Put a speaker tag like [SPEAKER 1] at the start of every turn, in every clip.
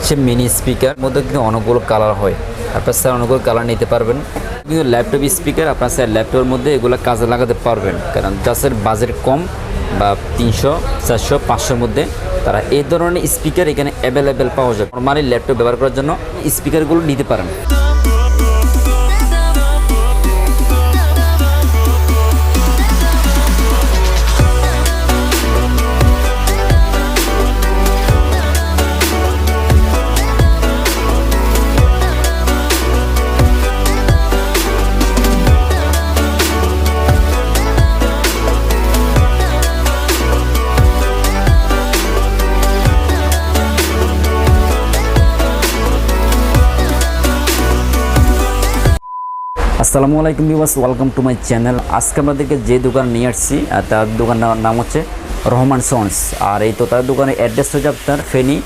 [SPEAKER 1] হচ্ছে mini speaker মধ্যে কিন্তু অনেকগুলো কালার হয়। আপনার স্যার অনেকগুলো কালার নিতে পারবেন। কিন্তু ল্যাপটপ স্পিকার আপনার স্যার ল্যাপটপের মধ্যে এগুলো কাজে লাগাতে পারবেন। কারণ যাদের বাজেট কম বা তিনশো, চারশো, পাঁচশোর মধ্যে, তারা এই ধরনের স্পিকার এখানে অ্যাভেলেবেল পাওয়া যায় নর্মালি ল্যাপটপ ব্যবহার করার জন্য স্পিকারগুলো নিতে পারেন। আসসালামু আলাইকুম বিবাস ওয়েলকাম টু মাই চ্যানেল আজকে আমাদেরকে যে দোকান নিয়ে আসছি তার দোকানের নাম হচ্ছে রহমান সন্স। আর এই তো তার দোকানের অ্যাড্রেস হচ্ছে আপনার ফেনী,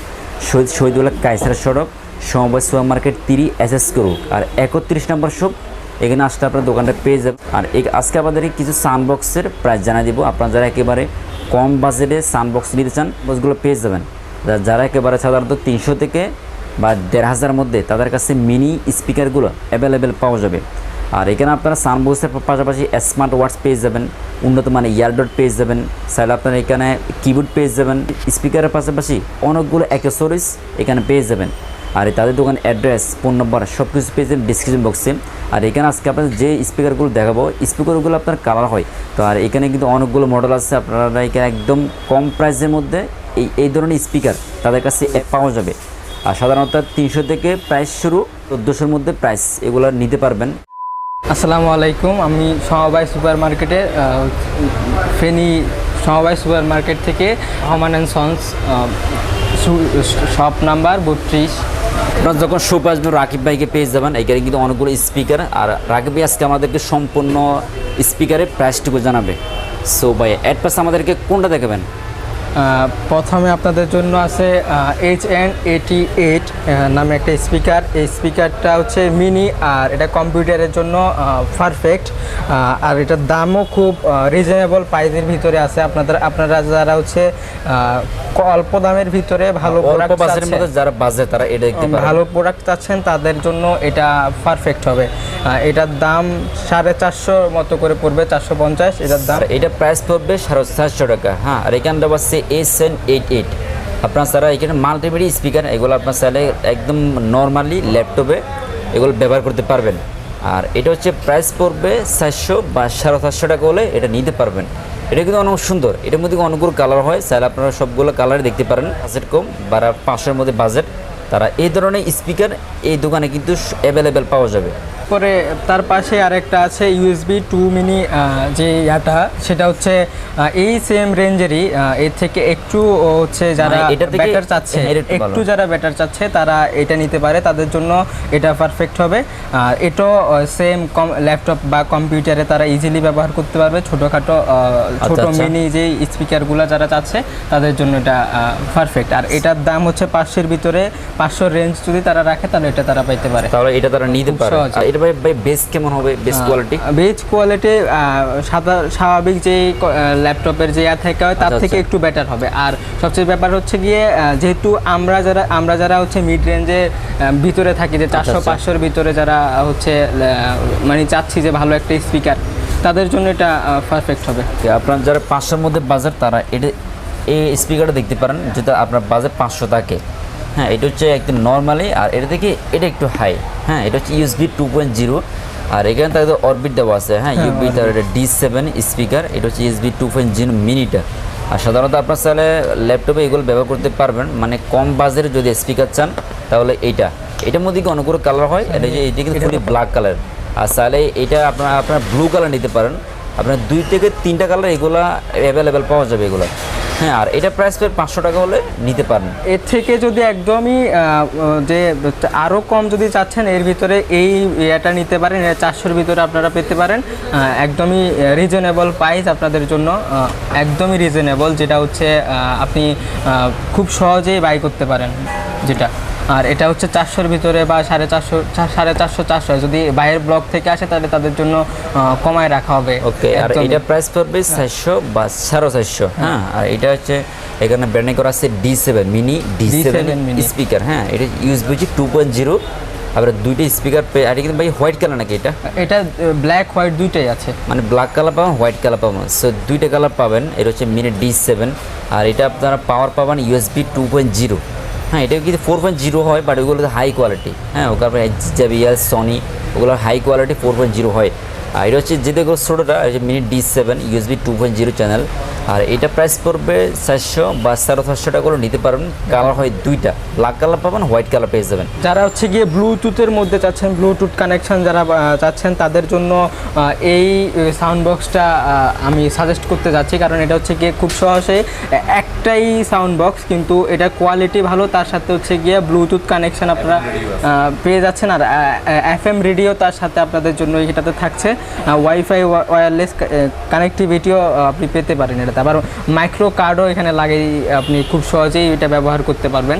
[SPEAKER 1] শহীদ শহীদুল্লাহ কাইসার সড়ক, সমবায় সুপার মার্কেট তিরি এস এস করুক আর একত্রিশ নম্বর শপ, এখানে আসতে আপনার দোকানটা পেয়ে যাবেন। আর আজকে আমাদেরকে কিছু সানবক্সের প্রাইস জানা দিব। আপনারা যারা একেবারে কম বাজেটে সানবক্স নিতে চান বক্সগুলো পেয়ে যাবেন। যারা একেবারে সাধারণত তিনশো থেকে বা দেড় হাজার মধ্যে, তাদের কাছে মিনি স্পিকারগুলো অ্যাভেলেবেল পাওয়া যাবে। আর এখানে আপনারা সানবক্সের পাশাপাশি স্মার্ট ওয়াটস পেয়ে যাবেন, উন্নত মানে ইয়ারডট পেয়ে যাবেন চাইলে আপনারা এখানে কিবোর্ড পেয়ে যাবেন স্পিকারের পাশাপাশি অনেকগুলো অ্যাক্সেসরিজ এখানে পেয়ে যাবেন। আর তাদের দোকান অ্যাড্রেস ফোন নম্বর সব কিছু পেয়ে যাবেন ডিসক্রিপশন বক্সে আর এখানে আজকে আপনার যে স্পিকারগুলো দেখাবো স্পিকারগুলো আপনার কালার হয়। তো আর এখানে কিন্তু অনেকগুলো মডেল আছে, আপনারা এখানে একদম কম প্রাইসের মধ্যে এই এই ধরনের স্পিকার তাদের কাছে পাওয়া যাবে। আর সাধারণত তিনশো থেকে প্রাইস শুরু, চোদ্দোশোর মধ্যে প্রাইস এগুলো নিতে পারবেন।
[SPEAKER 2] আসসালামু আলাইকুম, আমি সমবায় সুপার মার্কেটে ফেনী সমবায় সুপার মার্কেট থেকে Rahman and sons shop number বত্রিশ।
[SPEAKER 1] আপনার যখন শপ আসবেন, রাকিব ভাইকে পেয়ে যাবেন। এখানে কিন্তু অনেকগুলো স্পিকার আর রাকিব ভাই আজকে আমাদেরকে সম্পূর্ণ স্পিকারের প্রাইসটুকু জানাবে। সো ভাই অ্যাড পাস আমাদেরকে কোনটা দেখাবেন?
[SPEAKER 2] প্রথমে আপনাদের জন্য আছে এইচ এন এটি এইট নামে একটা স্পিকার। এই স্পিকারটা হচ্ছে মিনি আর এটা কম্পিউটারের জন্য পারফেক্ট আর এটার দামও খুব রিজনেবল প্রাইসের ভিতরে আছে। আপনাদের আপনারা যারা হচ্ছে অল্প দামের ভিতরে ভালো
[SPEAKER 1] অল্প
[SPEAKER 2] প্রোডাক্ট
[SPEAKER 1] মধ্যে যারা বাজে তারা এটা
[SPEAKER 2] ভালো প্রোডাক্ট চাচ্ছেন তাদের জন্য এটা পারফেক্ট হবে। এটার দাম সাড়ে চারশোর মতো করে পড়বে, চারশো পঞ্চাশ, এটার দাম।
[SPEAKER 1] এটা প্রাইস পড়বে সাড়ে চারশো টাকা। হ্যাঁ আর এখানটা পাচ্ছে এস এন এইট এইট আপনার স্যারা, এখানে মাল্টিমিডিয়া স্পিকার এগুলো আপনার চাইলে একদম নর্মালি ল্যাপটপে এগুলো ব্যবহার করতে পারবেন। আর এটা হচ্ছে প্রাইস পড়বে চারশো বা সাড়ে চারশো টাকা হলে এটা নিতে পারবেন। এটা কিন্তু অনেক সুন্দর। এটার মধ্যে অনেকগুলো কালার হয়। চাইলে আপনারা সবগুলো কালার দেখতে পারেন। বাজেট কম বা পাঁচশোর মধ্যে বাজেট তারা এই ধরনের স্পিকার এই দোকানে কিন্তু অ্যাভেলেবেল পাওয়া যাবে।
[SPEAKER 2] পরে তার পাশে আরেকটা আছে ইউএসবি টু মিনি যে ইয়াটা সেটা হচ্ছে এই সেম রেঞ্জেরই এর থেকে একটু হচ্ছে যারা
[SPEAKER 1] মানে
[SPEAKER 2] ব্যাটার চাচ্ছে
[SPEAKER 1] হ্যাঁ, একটু
[SPEAKER 2] যারা ব্যাটার চাচ্ছে তারা এটা নিতে পারে তাদের জন্য এটা পারফেক্ট হবে। আর এটাও সেম কম ল্যাপটপ বা কম্পিউটারে তারা ইজিলি ব্যবহার করতে পারবে ছোটোখাটো আহ, ছোট
[SPEAKER 1] আচ্ছা।
[SPEAKER 2] মিনি যে স্পিকারগুলো যারা চাচ্ছে তাদের জন্য এটা পারফেক্ট আর এটার দাম হচ্ছে পাঁচশোর ভিতরে পাঁচশোর রেঞ্জ যদি তারা রাখে তাহলে এটা তারা পাইতে পারে।
[SPEAKER 1] তাহলে এটা তারা নিতে পারে। এটা ভাই ভাই বেস কেমন হবে? বেস কোয়ালিটি
[SPEAKER 2] বেজ কোয়ালিটি সাদা স্বাভাবিক যে ল্যাপটপের যে ইয়া থেকে হয় তার
[SPEAKER 1] আচ্ছা,
[SPEAKER 2] থেকে
[SPEAKER 1] আচ্ছা।
[SPEAKER 2] একটু বেটার হবে। আর সবচেয়ে ব্যাপার হচ্ছে গিয়ে যেহেতু আমরা যারা আমরা যারা হচ্ছে মিড রেঞ্জে ভিতরে থাকি যে চারশো
[SPEAKER 1] আচ্ছা।
[SPEAKER 2] পাঁচশোর ভিতরে যারা হচ্ছে মানে চাচ্ছি যে ভালো একটা স্পিকার তাদের জন্য এটা পারফেক্ট হবে।
[SPEAKER 1] আপনার যারা পাঁচশোর মধ্যে বাজার তারা এটা এই স্পিকারটা দেখতে পারেন যেটা আপনার বাজার পাঁচশো থাকে। হ্যাঁ এটা হচ্ছে একদম নর্মালি আর এটা থেকে এটা একটু হাই হ্যাঁ এটা হচ্ছে ইউএসবি টু পয়েন্ট জিরো আর এখানে তাদের অরবিট দেওয়া আছে হ্যাঁ ইউবি তার এটা ডি সেভেন স্পিকার এটা হচ্ছে ইউএসবি টু পয়েন্ট জিরো মিনিটা আর সাধারণত আপনার চাইলে ল্যাপটপে এগুলো ব্যবহার করতে পারবেন মানে কম বাজেটের যদি স্পিকার চান তাহলে এইটা। এটার মধ্যে কি অনেকগুলো কালার হয়? এটা যে এটা কিন্তু ফুলি ব্ল্যাক কালার আর চাইলে এটা আপনার আপনার ব্লু কালার নিতে পারেন। আপনার দুই থেকে তিনটা কালার এগুলো অ্যাভেলেবেল পাওয়া যাবে এগুলো। হ্যাঁ আর এটা প্রাইস পেয়ে পাঁচশো টাকা হলে নিতে পারেন।
[SPEAKER 2] এর থেকে যদি একদমই যে আরও কম যদি চাচ্ছেন, এর ভিতরে এই এটা নিতে পারেন চারশোর ভিতরে আপনারা পেতে পারেন। একদমই রিজনেবল প্রাইস আপনাদের জন্য একদমই রিজনেবল যেটা হচ্ছে আপনি খুব সহজেই বাই করতে পারেন, যেটা। আর এটা হচ্ছে চারশোর ভিতরে বা সাড়ে চারশো সাড়ে চারশো চারশো। যদি বাইরের ব্লক থেকে আসে তাহলে তাদের জন্য কমায় রাখা হবে
[SPEAKER 1] ওকে আর এটা প্রাইস পড়বে চারশো বা সাড়ে চারশো হ্যাঁ। আর এটা হচ্ছে এখানে ব্র্যান্ডিং করা আছে D seven mini D seven speaker হ্যাঁ? এটা ইউএসবি হচ্ছে টু পয়েন্ট জিরো আবার দুইটা স্পিকার আর কিন্তু ভাই হোয়াইট কালার নাকি এটা?
[SPEAKER 2] এটা ব্ল্যাক হোয়াইট দুইটাই আছে।
[SPEAKER 1] মানে ব্ল্যাক কালার পাবেন হোয়াইট কালার পাবেন। সো দুইটা কালার পাবেন এটা হচ্ছে মিনি ডি সেভেন আর এটা আপনারা পাওয়ার পাবেন ইউএসবি টু পয়েন্ট জিরো হ্যাঁ এটা কিন্তু ফোর পয়েন্ট জিরো হয় বাট ওইগুলো হাই কোয়ালিটি হ্যাঁ ওখানে জেবিএল সনি ওগুলো high quality four point zero হয়। আর এটা হচ্ছে যেটা ছোটোটা mini D seven USB two point zero channel আর এটা প্রাইস পড়বে চারশো বা সাড়ে চারশো টাকা করে নিতে পারবেন। কালার হয় দুইটা ব্ল্যাক কালার পাবেন হোয়াইট কালার পেয়ে যাবেন।
[SPEAKER 2] যারা হচ্ছে গিয়ে ব্লুটুথের মধ্যে চাচ্ছেন ব্লুটুথ কানেকশন যারা চাচ্ছেন, তাদের জন্য এই সাউন্ড বক্সটা আমি সাজেস্ট করতে যাচ্ছি। কারণ এটা হচ্ছে গিয়ে খুব সহজে একটাই সাউন্ড বক্স কিন্তু এটা কোয়ালিটি ভালো। তার সাথে হচ্ছে গিয়ে ব্লুটুথ কানেকশন আপনারা পেয়ে যাচ্ছেন। আর এফ এম রেডিও তার সাথে আপনাদের জন্য এটাতে থাকছে। ওয়াইফাই ওয়্যারলেস কানেক্টিভিটিও আপনি পেতে পারেন এটাতে। আবার মাইক্রো কার্ডও এখানে লাগিয়ে আপনি খুব সহজেই এটা ব্যবহার করতে পারবেন।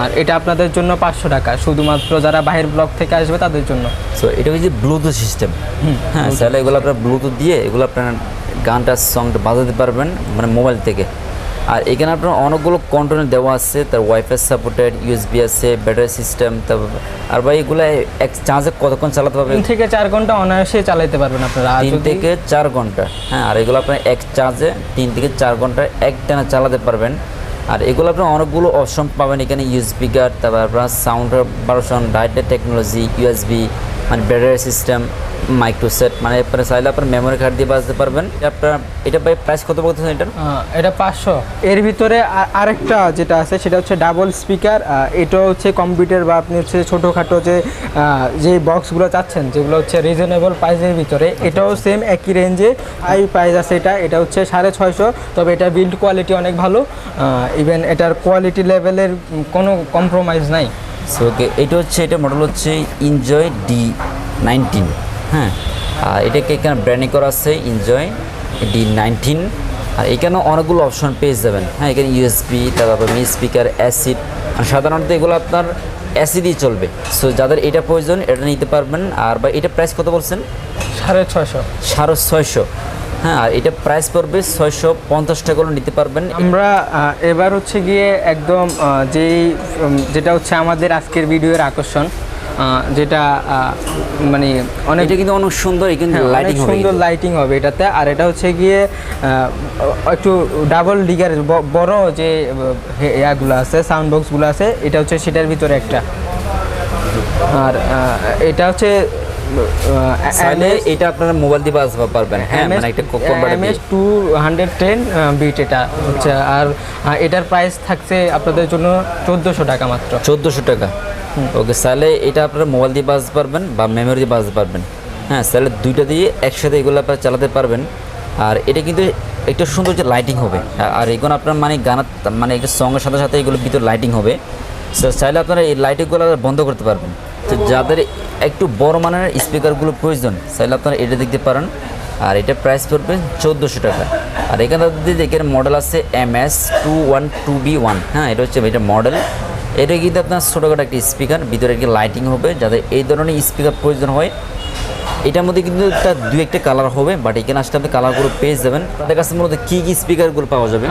[SPEAKER 2] আর এটা আপনাদের জন্য পাঁচশো টাকা শুধুমাত্র যারা বাহির ব্লক থেকে আসবে তাদের জন্য।
[SPEAKER 1] সো এটা হচ্ছে ব্লুটুথ সিস্টেম হ্যাঁ তাহলে এগুলো আপনার ব্লুটুথ দিয়ে এগুলো আপনার গানটা সংটা বাজাতে পারবেন মানে মোবাইল থেকে। আর এখানে আপনার অনেকগুলো কন্টেন্ট দেওয়া আছে তার ওয়াইফাই সাপোর্টেড ইউএসবি আছে ব্যাটারি সিস্টেম তারপর আর ভাই এগুলো এক চার্জে কতক্ষণ চালাতে পারবেন?
[SPEAKER 2] তিন থেকে চার ঘণ্টা অনায়াসে চালাতে পারবেন আপনারা।
[SPEAKER 1] তিন থেকে চার ঘণ্টা হ্যাঁ আর এগুলো আপনার এক চার্জে তিন থেকে চার ঘণ্টা এক টানা চালাতে পারবেন। আর এগুলো আপনার অনেকগুলো অপশন পাবেন এখানে ইউএসবি কার্ড তারপর আপনার sound version direct technology USB মানে ব্যাটারি সিস্টেম মাইক্রোসেট মানে আপনার চাইলে আপনার মেমোরি কার্ড দিয়ে বাজতে পারবেন। আপনার এটা ভাই প্রাইস কত বলতেছেন
[SPEAKER 2] আহ, এটা পাঁচশো। এর ভিতরে আরেকটা যেটা আছে সেটা হচ্ছে ডাবল স্পিকার এটা হচ্ছে কম্পিউটার বা আপনি হচ্ছে ছোটোখাটো যে যে বক্সগুলো চাচ্ছেন যেগুলো হচ্ছে রিজনেবল প্রাইসের ভিতরে এটাও সেম একই রেঞ্জে হাই প্রাইস আছে এটা এটা হচ্ছে সাড়ে ছয়শো। তবে এটা বিল্ড কোয়ালিটি অনেক ভালো। ইভেন এটার কোয়ালিটি লেভেলের কোনো কম্প্রোমাইজ নাই।
[SPEAKER 1] সো ওকে এটা হচ্ছে এটা মডেল হচ্ছে এনজয় ডি নাইনটিন হ্যাঁ আর এটাকে এখানে ব্র্যান্ডিং করা আছে এনজয় ডি নাইনটিন আর এখানে অনেকগুলো অপশন পেয়ে যাবেন। হ্যাঁ এখানে ইউএসবি তারপর মি স্পিকার অ্যাসিড সাধারণত এগুলো আপনার অ্যাসিডই চলবে। সো যাদের এটা প্রয়োজন এটা নিতে পারবেন। আর বা এটা প্রাইস কত বলছেন?
[SPEAKER 2] সাড়ে ছয়শো।
[SPEAKER 1] সাড়ে ছয়শো। হ্যাঁ আর এটা প্রাইস পড়বে ছয়শো পঞ্চাশ টাকা নিতে পারবেন।
[SPEAKER 2] আমরা এবার হচ্ছে গিয়ে একদম যেই যেটা হচ্ছে আমাদের আজকের ভিডিওর আকর্ষণ যেটা মানে অনেক
[SPEAKER 1] এটা কিন্তু অনেক সুন্দর কিন্তু
[SPEAKER 2] হ্যাঁ, অনেক
[SPEAKER 1] লাইটিং হবে
[SPEAKER 2] সুন্দর লাইটিং হবে এটাতে। আর এটা হচ্ছে গিয়ে একটু ডাবল ডিগার বড় যে ইয়াগুলো আছে সাউন্ড বক্সগুলো আছে এটা হচ্ছে সেটার ভিতরে একটা। আর এটা হচ্ছে
[SPEAKER 1] চাইলে এটা আপনারা মোবাইল দিয়ে বাজতে পারবেন। হ্যাঁ মানে একটা converter
[SPEAKER 2] MS two hundred ten bit এটা হচ্ছে। আর এটার প্রাইস থাকছে আপনাদের জন্য চোদ্দোশো টাকা মাত্র।
[SPEAKER 1] চোদ্দোশো টাকা। ওকে তাহলে এটা আপনারা মোবাইল দিয়ে বাজতে পারবেন বা মেমোরি দিয়ে বাজতে পারবেন। হ্যাঁ তাহলে দুইটা দিয়ে একসাথে এগুলো আপনারা চালাতে পারবেন। আর এটা কিন্তু একটা সুন্দর যে লাইটিং হবে। আর- এগুলো আপনার মানে গানার মানে একটা সঙ্গের সাথে সাথে এগুলো ভিতরে লাইটিং হবে। চাইলে আপনারা এই লাইটিংগুলো বন্ধ করতে পারবেন। তো যাদের একটু বড় মানের স্পিকারগুলো প্রয়োজন, চাইলে আপনারা এটা দেখতে পারেন। আর এটা প্রাইস পড়বে চোদ্দোশো টাকা। আর এখানে যদি এখানে মডেল আছে M S two one two B one হ্যাঁ এটা হচ্ছে এটা মডেল এটা কিন্তু আপনার ছোটোখাটো একটা স্পিকার ভিতরে একটি লাইটিং হবে যাদের এই ধরনের স্পিকার প্রয়োজন হয়। এটার মধ্যে কিন্তু একটা দুই একটা কালার হবে বাট এখানে আসলে আপনি কালারগুলো পেয়ে যাবেন। তাদের কাছে মূলত কী কী স্পিকারগুলো পাওয়া যাবে?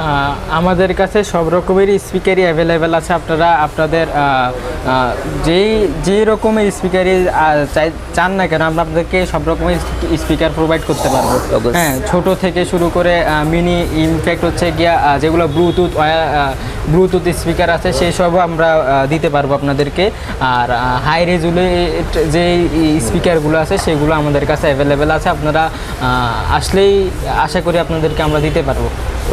[SPEAKER 2] আমাদের কাছে সব রকমেরই স্পিকারই অ্যাভেলেবেল আছে। আপনারা আপনাদের যেই যে রকমের স্পিকারই চাই চান না কেন আমরা আপনাদেরকে সব রকমের স্পিকার প্রোভাইড করতে পারব। হ্যাঁ ছোট থেকে শুরু করে মিনি ইনফ্যাক্ট হচ্ছে গিয়া যেগুলো ব্লুটুথ ব্লুটুথ স্পিকার আছে সেই সবও আমরা দিতে পারব আপনাদেরকে। আর হাই রেজুলেট যে স্পিকারগুলো আছে সেগুলো আমাদের কাছে অ্যাভেলেবেল আছে আপনারা আসলেই আশা করি আপনাদেরকে আমরা দিতে পারব।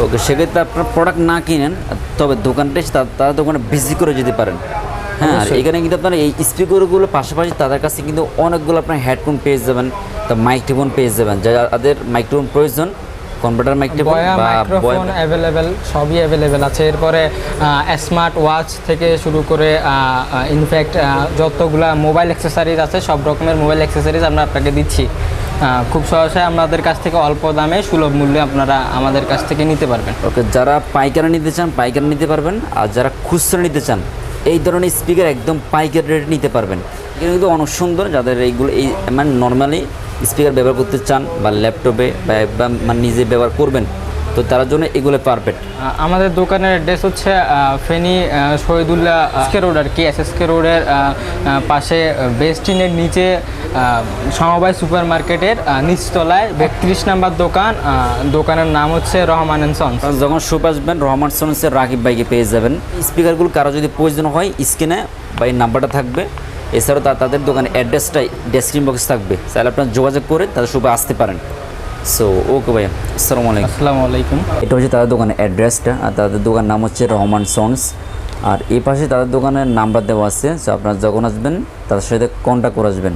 [SPEAKER 1] ওকে সেক্ষেত্রে আপনার প্রোডাক্ট না কিনেন তবে দোকানটা তারা দোকানে ভিজিট করে যেতে পারেন। হ্যাঁ আর এখানে কিন্তু আপনার এই স্পিকারগুলো পাশাপাশি তাদের কাছে কিন্তু অনেকগুলো আপনার হেডফোন পেয়ে যাবেন তা মাইক্রোফোন পেয়ে যাবেন যাদের মাইক্রোফোন প্রয়োজন কম্পিউটার মাইক্রোফোন
[SPEAKER 2] বয়া
[SPEAKER 1] বা
[SPEAKER 2] মাইক্রোফোন অ্যাভেলেবেল সবই অ্যাভেলেবেল আছে। এরপরে স্মার্ট ওয়াচ থেকে শুরু করে ইনফ্যাক্ট যতগুলা মোবাইল অ্যাক্সেসরিজ আছে সব রকমের মোবাইল অ্যাক্সেসরিজ আমরা আপনাকে দিচ্ছি। খুব সহজে আমাদের কাছ থেকে অল্প দামে সুলভ মূল্যে আপনারা আমাদের কাছ থেকে নিতে পারবেন।
[SPEAKER 1] ওকে যারা পাইকারি নিতে চান পাইকারি নিতে পারবেন। আর যারা খুচরা নিতে চান এই ধরনের স্পিকার একদম পাইকারি রেটে নিতে পারবেন। কিন্তু অনেক সুন্দর যাদের এইগুলো এই মানে নর্মালি স্পিকার ব্যবহার করতে চান বা ল্যাপটপে বা মানে নিজে ব্যবহার করবেন তো তার জন্য এগুলো পারফেক্ট
[SPEAKER 2] আমাদের দোকানের অ্যাড্রেস হচ্ছে ফেনী শহীদুল্লাহ এসকে রোড আর কি এস এসকে রোডের পাশে বেস্টিনের নিচে সমবায় সুপার মার্কেটের নিচতলায় বত্রিশ নাম্বার দোকান দোকানের নাম হচ্ছে রহমান অ্যান্ড সন্স।
[SPEAKER 1] যখন শপ আসবেন রহমান সোনসের রাকিব বাইকে পেয়ে যাবেন। স্পিকারগুলো কারও যদি প্রয়োজন হয় স্ক্রিনে বা এই নাম্বারটা থাকবে। এছাড়াও তাদের দোকানের অ্যাড্রেসটাই ডেসক্রিপশন বক্স থাকবে। তাহলে আপনারা যোগাযোগ করে তাদের সুবে আসতে পারেন। সো ওকে ভাই আসসালামু আলাইকুম।
[SPEAKER 2] আসসালামু আলাইকুম।
[SPEAKER 1] এটা হচ্ছে তাদের দোকানের অ্যাড্রেসটা আর তাদের দোকান নাম হচ্ছে রহমান সন্স আর এই পাশে তাদের দোকানের নাম্বার দেওয়া আছে। সো আপনারা যখন আসবেন তাদের সাথে কন্ট্যাক্ট করে আসবেন।